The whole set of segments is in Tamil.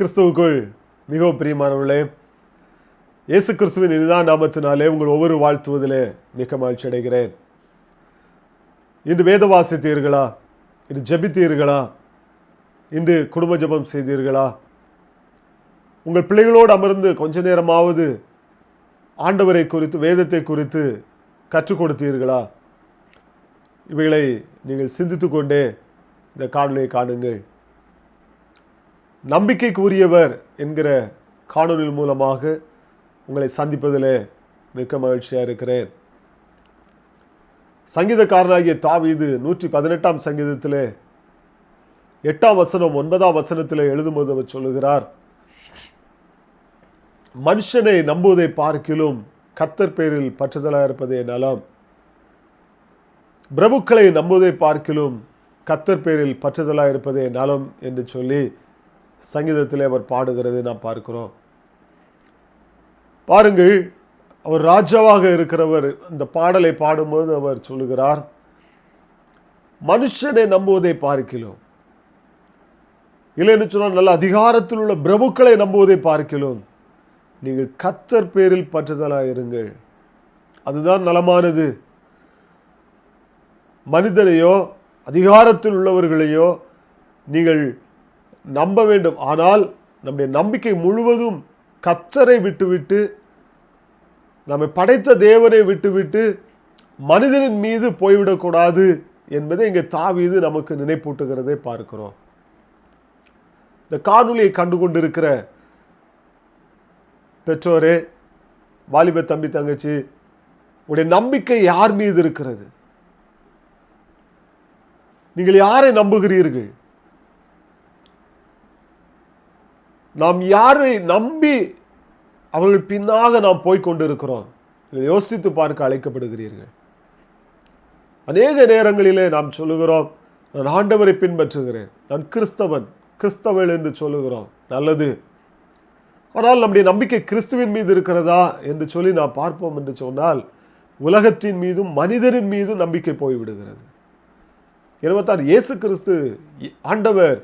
கிறிஸ்துவுக்குள் மிகவும் பிரியமானவர்களே இயேசு கிறிஸ்துவின் இதுதான் நாமத்தினாலே உங்கள் ஒவ்வொரு வாழ்த்துவதிலே மிக மகிழ்ச்சி அடைகிறேன். இன்று வேத வாசித்தீர்களா? இன்று ஜெபித்தீர்களா? இன்று குடும்ப ஜெபம் செய்தீர்களா? உங்கள் பிள்ளைகளோடு அமர்ந்து கொஞ்ச நேரமாவது ஆண்டவரை குறித்து வேதத்தை குறித்து கற்றுக் கொடுத்தீர்களா? இவைகளை நீங்கள் சிந்தித்து கொண்டே இந்த காணொலியை காணுங்கள். நம்பிக்கைக்குரியவர் என்கிற காணொலியின் மூலமாக உங்களை சந்திப்பதில் மிக்க மகிழ்ச்சியாக இருக்கிறேன். சங்கீதக்காரனாகிய தாவீது நூற்றி பதினெட்டாம் சங்கீதத்திலே எட்டாம் வசனம் ஒன்பதாம் வசனத்தில் எழுதும்போது அவர் சொல்லுகிறார் மனுஷனை நம்புவதை பார்க்கிலும் கத்தர் பேரில் பற்றுதலாக இருப்பதே நலம் பிரபுக்களை நம்புவதை பார்க்கிலும் கத்தர் பேரில் பற்றுதலாக இருப்பதே நலம் என்று சொல்லி சங்கீதத்தில் அவர் பாடுகிறதை நாம் பார்க்கிறோம். பாருங்கள் அவர் ராஜாவாக இருக்கிறவர் இந்த பாடலை பாடும்போது அவர் சொல்லுகிறார் மனுஷனை நம்புவதை பார்க்கிலும் இல்லைன்னு சொன்னால் நல்ல அதிகாரத்தில் உள்ள பிரபுக்களை நம்புவதை பார்க்கிலும் நீங்கள் கத்தர் பேரில் பற்றுதலாக இருங்கள். அதுதான் நலமானது. மனிதனையோ அதிகாரத்தில் உள்ளவர்களையோ நீங்கள் நம்ப வேண்டும் ஆனால் நம்முடைய நம்பிக்கை முழுவதும் கத்தரை விட்டுவிட்டு நம்மை படைத்த தேவனை விட்டுவிட்டு மனிதனின் மீது போய்விடக்கூடாது என்பதை இங்கே தாவீது நமக்கு நினைப்பூட்டுகிறதை பார்க்கிறோம். இந்த காணொலியை கண்டு கொண்டிருக்கிற பெற்றோரே வாலிப தம்பி தங்கச்சி உடைய நம்பிக்கை யார் மீது இருக்கிறது? நீங்கள் யாரை நம்புகிறீர்கள்? நாம் யாரை நம்பி அவர்கள் பின்னாக நாம் போய்க் கொண்டிருக்கிறோம்? இதை யோசித்து பார்க்க அழைக்கப்படுகிறீர்கள். அநேக நேரங்களிலே நாம் சொல்லுகிறோம் நான் ஆண்டவரை பின்பற்றுகிறேன். நான் கிறிஸ்தவன். கிறிஸ்தவள் என்று சொல்லுகிறோம். நல்லது. ஆனால் நம்முடைய நம்பிக்கை கிறிஸ்துவின் மீது இருக்கிறதா என்று சொல்லி நாம் பார்ப்போம் என்று சொன்னால் உலகத்தின் மீதும் மனிதரின் மீதும் நம்பிக்கை போய்விடுகிறது. இருபத்தாறு இயேசு கிறிஸ்து ஆண்டவர்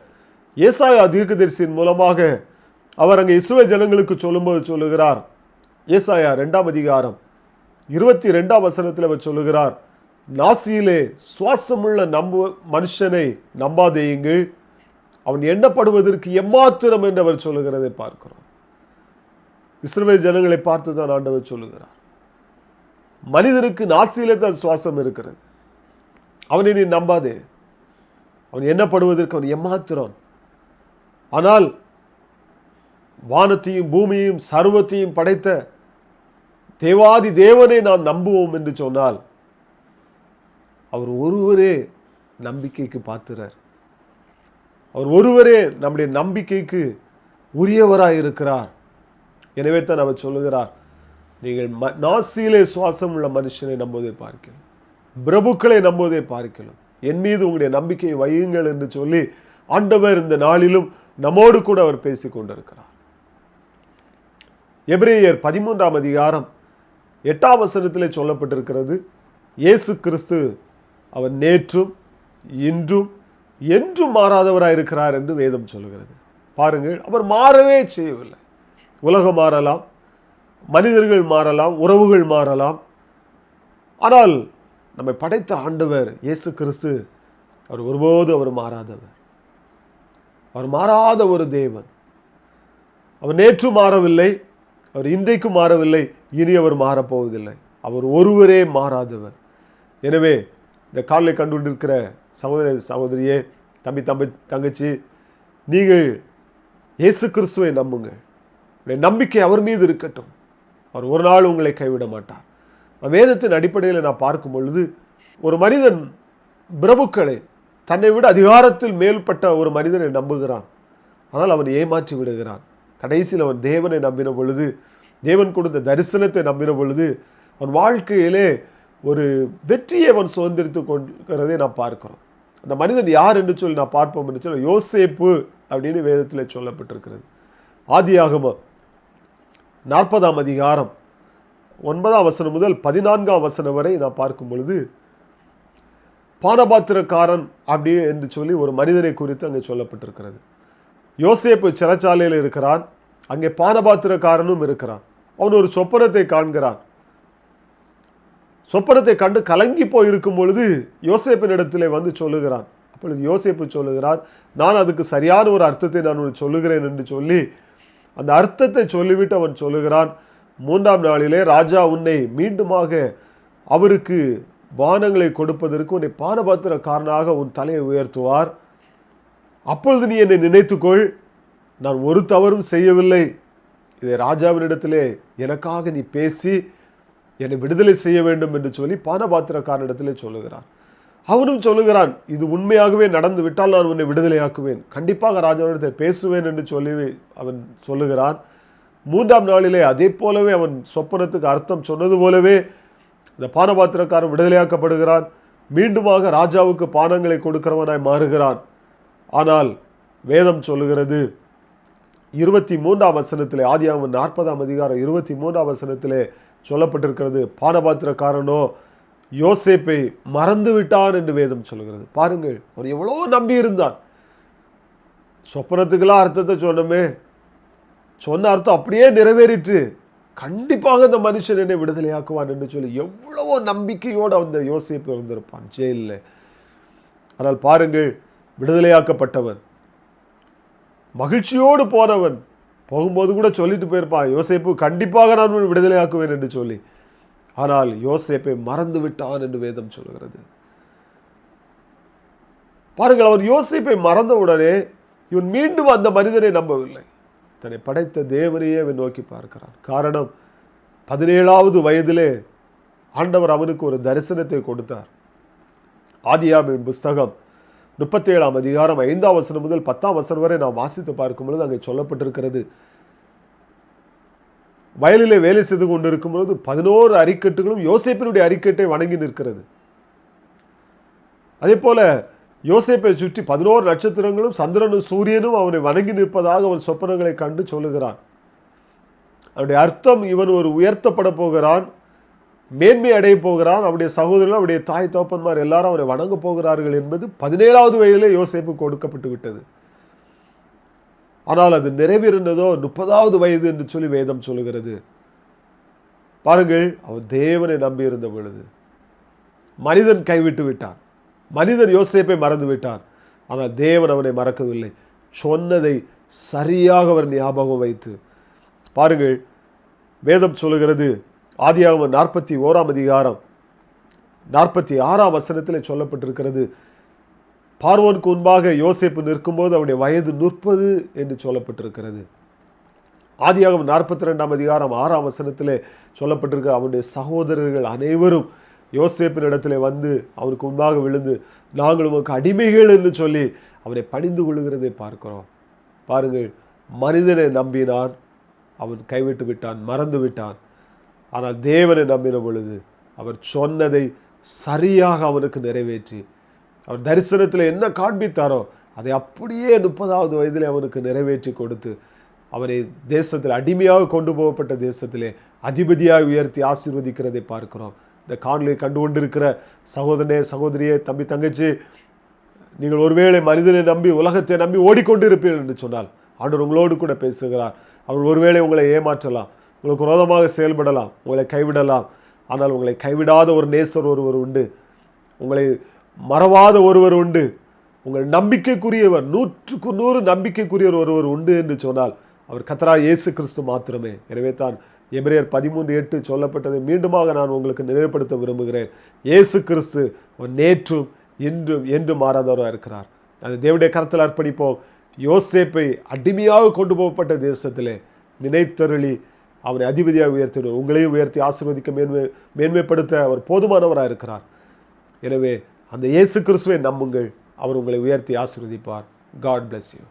ஏசாயா தீர்க்கதரிசியின் மூலமாக அவர் அங்கே இஸ்ரோ ஜனங்களுக்கு சொல்லும்போது சொல்லுகிறார். ஏசாயா ரெண்டாம் அதிகாரம் இருபத்தி ரெண்டாம் வசனத்தில் அவர் சொல்லுகிறார் நாசியிலே சுவாசமுள்ள நம்பு மனுஷனை நம்பாதேயுங்கள் அவன் எண்ணப்படுவதற்கு எம்மாத்திரம் என்று அவர் சொல்லுகிறதை பார்க்கிறோம். இஸ்ரவேல் ஜனங்களை பார்த்து தான் ஆண்டவர் சொல்லுகிறார். மனிதனுக்கு நாசியிலே தான் சுவாசம் இருக்கிறது. அவனை நீ நம்பாதே. அவன் எண்ணப்படுவதற்கு அவன் எம்மாத்திரம். ஆனால் வானத்தையும் பூமியையும் சர்வத்தையும் படைத்த தேவாதி தேவனை நாம் நம்புவோம் என்று சொன்னால் அவர் ஒருவரே நம்பிக்கைக்கு பார்த்துறார் அவர் ஒருவரே நம்முடைய நம்பிக்கைக்கு உரியவராய் இருக்கிறார். எனவே தான் அவர் சொல்லுகிறார் நீங்கள் ம நாசியிலே சுவாசம் உள்ள மனுஷனை நம்புவதை பார்க்கலாம் பிரபுக்களை நம்புவதை பார்க்கலாம். என் மீது உங்களுடைய நம்பிக்கையை வையுங்கள் என்று சொல்லி ஆண்டவர் இந்த நாளிலும் நம்மோடு கூட அவர் பேசி கொண்டிருக்கிறார் எபிரேயர் பதிமூன்றாம் அதிகாரம் எட்டாம் வசனத்தில் சொல்லப்பட்டிருக்கிறது இயேசு கிறிஸ்து அவர் நேற்றும் இன்றும் என்றும் மாறாதவராக இருக்கிறார் என்று வேதம் சொல்கிறது பாருங்கள் அவர் மாறவே செய்யவில்லை. உலகம் மாறலாம் மனிதர்கள் மாறலாம் உறவுகள் மாறலாம். ஆனால் நம்மை படைத்த ஆண்டவர் இயேசு கிறிஸ்து அவர் ஒருபோது அவர் மாறாதவர். அவர் மாறாத ஒரு தேவன். அவர் நேற்று மாறவில்லை அவர் இன்றைக்கும் மாறவில்லை இனி அவர் மாறப்போவதில்லை. அவர் ஒருவரே மாறாதவர். எனவே இந்த காலை கண்டுகொண்டிருக்கிற சகோதர சகோதரியே தம்பி தம்பி தங்கச்சி நீங்கள் இயேசு கிறிஸ்துவை நம்புங்கள் உங்களுடைய நம்பிக்கை அவர் மீது இருக்கட்டும். அவர் ஒரு நாள் உங்களை கைவிட மாட்டார். வேதத்தின் அடிப்படையில் நான் பார்க்கும் பொழுது ஒரு மனிதன் பிரபுக்களை தன்னை விட அதிகாரத்தில் மேல்பட்ட ஒரு மனிதனை நம்புகிறான். ஆனால் அவன் ஏமாற்றி விடுகிறான். கடைசியில் அவன் தேவனை நம்பின பொழுது தேவன் கொடுத்த தரிசனத்தை நம்பின பொழுது அவன் வாழ்க்கையிலே ஒரு வெற்றியை அவன் சுதந்திரித்து கொண்டிருக்கிறதை நான் பார்க்கிறோம். அந்த மனிதன் யார் என்று சொல்லி நான் பார்ப்போம் என்று சொல்ல யோசேப்பு அப்படின்னு வேதத்தில் சொல்லப்பட்டிருக்கிறது. ஆதியாகமம் நாற்பதாம் அதிகாரம் ஒன்பதாம் வசனம் முதல் பதினான்காம் வசனம் வரை நான் பார்க்கும் பொழுது பானபாத்திரக்காரன் அப்படி என்று சொல்லி ஒரு மனிதனை குறித்து அங்கே சொல்லப்பட்டிருக்கிறது. யோசேப்பு சிறைச்சாலையில் இருக்கிறான். அங்கே பானபாத்திரக்காரனும் இருக்கிறான். அவன் ஒரு சொப்பனத்தை காண்கிறான். சொப்பனத்தை கண்டு கலங்கி போயிருக்கும் பொழுது யோசேப்பின் இடத்துல வந்து சொல்லுகிறான். அப்பொழுது யோசேப்பு சொல்லுகிறார் நான் அதுக்கு சரியான ஒரு அர்த்தத்தை நான் உனக்கு சொல்லுகிறேன் என்று சொல்லி அந்த அர்த்தத்தை சொல்லிவிட்டு அவன் சொல்லுகிறான் மூன்றாம் நாளிலே ராஜா உன்னை மீண்டுமாக அவருக்கு பானங்களை கொடுப்பதற்கு உன்னை பானபாத்திரக்காரனாக உன் தலையை உயர்த்துவார். அப்பொழுது நீ என்னை நினைத்துக்கொள். நான் ஒரு தவறும் செய்யவில்லை. இதை ராஜாவினிடத்திலே எனக்காக நீ பேசி என்னை விடுதலை செய்ய வேண்டும் என்று சொல்லி பானபாத்திரக்காரனிடத்திலே சொல்லுகிறான். அவனும் சொல்லுகிறான் இது உண்மையாகவே நடந்து விட்டால் நான் உன்னை விடுதலையாக்குவேன். கண்டிப்பாக ராஜாவிடத்தை பேசுவேன் என்று சொல்லி அவன் சொல்லுகிறான். மூன்றாம் நாளிலே அதே போலவே அவன் சொப்பனத்துக்கு அர்த்தம் சொன்னது போலவே இந்த பானபாத்திரக்காரன் விடுதலையாக்கப்படுகிறான். மீண்டுமாக ராஜாவுக்கு பானங்களை கொடுக்கிறவனாய் மாறுகிறான். ஆனால் வேதம் சொல்லுகிறது இருபத்தி மூன்றாம் வசனத்தில் ஆதியாகமம் நாற்பதாம் அதிகாரம் இருபத்தி மூன்றாம் வசனத்தில் சொல்லப்பட்டிருக்கிறது. பானபாத்திரக்காரனோ யோசேப்பை மறந்து விட்டான் என்று வேதம் சொல்கிறது பாருங்கள் அவர் எவ்வளோ நம்பி இருந்தான் சொப்பனத்துக்கெல்லாம் அர்த்தத்தை சொன்னோமே. சொன்ன அர்த்தம் அப்படியே நிறைவேறிட்டு கண்டிப்பாக இந்த மனுஷன் என்னை விடுதலையாக்குவான் என்று சொல்லி எவ்வளவோ நம்பிக்கையோடு அந்த யோசிப்பு இருந்திருப்பான் ஜெயிலில். ஆனால் பாருங்கள் விடுதலையாக்கப்பட்டவன். மகிழ்ச்சியோடு போனவன். போகும்போது கூட சொல்லிட்டு போயிருப்பான் யோசேப்பு கண்டிப்பாக நான் உன்னை விடுதலையாக்குவேன் என்று சொல்லி. ஆனால் யோசேப்பை மறந்து விட்டான் என்று வேதம் சொல்கிறது. பாருங்கள் அவர் யோசேப்பை மறந்தவுடனே இவன் மீண்டும் அந்த மனிதனை நம்பவில்லை. தன்னை படைத்த தேவனையே அவன் நோக்கி பார்க்கிறான். காரணம் பதினேழாவது வயதிலே ஆண்டவர் அவனுக்கு ஒரு தரிசனத்தை கொடுத்தார். ஆதியாமின் புஸ்தகம் முப்பத்தேழாம் அதிகாரம் ஐந்தாம் வசனம் முதல் பத்தாம் வசனம் வரை நாம் வாசித்து பார்க்கும் பொழுது அங்கே சொல்லப்பட்டிருக்கிறது. வயலிலே வேலை செய்து கொண்டிருக்கும் பொழுது பதினோரு அறிக்கட்டுகளும் யோசேப்பினுடைய அறிக்கட்டை வணங்கி நிற்கிறது. அதே போல யோசேப்பை சுற்றி பதினோரு நட்சத்திரங்களும் சந்திரனும் சூரியனும் அவனை வணங்கி நிற்பதாக அவன் சொப்பனங்களை கண்டு சொல்லுகிறான். அவனுடைய அர்த்தம் இவன் ஒரு உயர்த்தப்பட போகிறான். மேன்மை அடைய போகிறான். அவருடைய சகோதரர்கள் அவருடைய தாய் தோப்பன்மார் எல்லாரும் அவரை வணங்க போகிறார்கள் என்பது பதினேழாவது வயதிலே யோசேப்பு கொடுக்கப்பட்டு விட்டது. ஆனால் அது நிறைவேறினதோ முப்பதாவது வயது என்று சொல்லி வேதம் சொல்லுகிறது. பாருங்கள் அவர் தேவனை நம்பியிருந்த பொழுது மனிதன் கைவிட்டு விட்டான். மனிதன் யோசேப்பை மறந்து விட்டான். ஆனால் தேவன் அவனை மறக்கவில்லை. சொன்னதை சரியாக அவர் ஞாபகம் வைத்து பாருங்கள் வேதம் சொல்லுகிறது ஆதியாகவும் நாற்பத்தி ஓராம் அதிகாரம் நாற்பத்தி ஆறாம் வசனத்தில் சொல்லப்பட்டிருக்கிறது. பார்வோனுக்கு முன்பாக யோசேப்பு நிற்கும்போது அவருடைய வயது நுற்பது என்று சொல்லப்பட்டிருக்கிறது. ஆதியாகவும் நாற்பத்தி ரெண்டாம் அதிகாரம் ஆறாம் வசனத்தில் சொல்லப்பட்டிருக்கிற அவனுடைய சகோதரர்கள் அனைவரும் யோசேப்பின் இடத்துல வந்து அவனுக்கு முன்பாக விழுந்து நாங்கள் உமக்கு அடிமைகள் என்று சொல்லி அவனை பணிந்து கொள்கிறதை பார்க்கிறோம். பாருங்கள் மனிதனை நம்பினான் அவன் கைவிட்டு விட்டான் மறந்து விட்டான். ஆனால் தேவனை நம்பின பொழுது அவர் சொன்னதை சரியாக அவனுக்கு நிறைவேற்றி அவர் தரிசனத்தில் என்ன காண்பித்தாரோ அதை அப்படியே முப்பதாவது வயதில் அவனுக்கு நிறைவேற்றி கொடுத்து அவனை தேசத்தில் அடிமையாக கொண்டு போகப்பட்ட தேசத்திலே அதிபதியாக உயர்த்தி ஆசீர்வதிக்கிறதை பார்க்கிறோம். இந்த காணொலியை கண்டு கொண்டிருக்கிற சகோதரனே சகோதரியே தம்பி தங்கச்சி நீங்கள் ஒருவேளை மனிதனை நம்பி உலகத்தை நம்பி ஓடிக்கொண்டு இருப்பீர்கள் என்று சொன்னால் ஆண்டவர் உங்களோடு கூட பேசுகிறார். அவர் ஒருவேளை உங்களை ஏமாற்றலாம். உங்களுக்கு விரோதமாக செயல்படலாம் உங்களை கைவிடலாம். ஆனால் உங்களை கைவிடாத ஒரு நேசர் ஒருவர் உண்டு. உங்களை மறவாத ஒருவர் உண்டு. உங்கள் நம்பிக்கைக்குரியவர் நூற்றுக்கு நூறு நம்பிக்கைக்குரியவர் ஒருவர் உண்டு என்று சொன்னால் அவர் கத்தரா இயேசு கிறிஸ்து மாத்திரமே. எனவே தான் எபிரேயர் பதிமூன்று எட்டு சொல்லப்பட்டதை மீண்டுமாக நான் உங்களுக்கு நினைவுபடுத்த விரும்புகிறேன். இயேசு கிறிஸ்து அவர் நேற்றும் இன்றும் என்றும் மாறாதவராக இருக்கிறார். அந்த தேவடைய கருத்தில் அர்ப்பணிப்போம். யோசேப்பை அடிமையாக கொண்டு போகப்பட்ட தேசத்திலே நினைத்தருளி அவரை அதிபதியாக உயர்த்தினார் உங்களையும் உயர்த்தி ஆசிர்வதிக்க மேன்மை மேன்மைப்படுத்த அவர் போதுமானவராக இருக்கிறார். எனவே அந்த இயேசு கிறிஸ்துவை நம்புங்கள். அவர் உங்களை உயர்த்தி ஆசிர்வதிப்பார். God bless you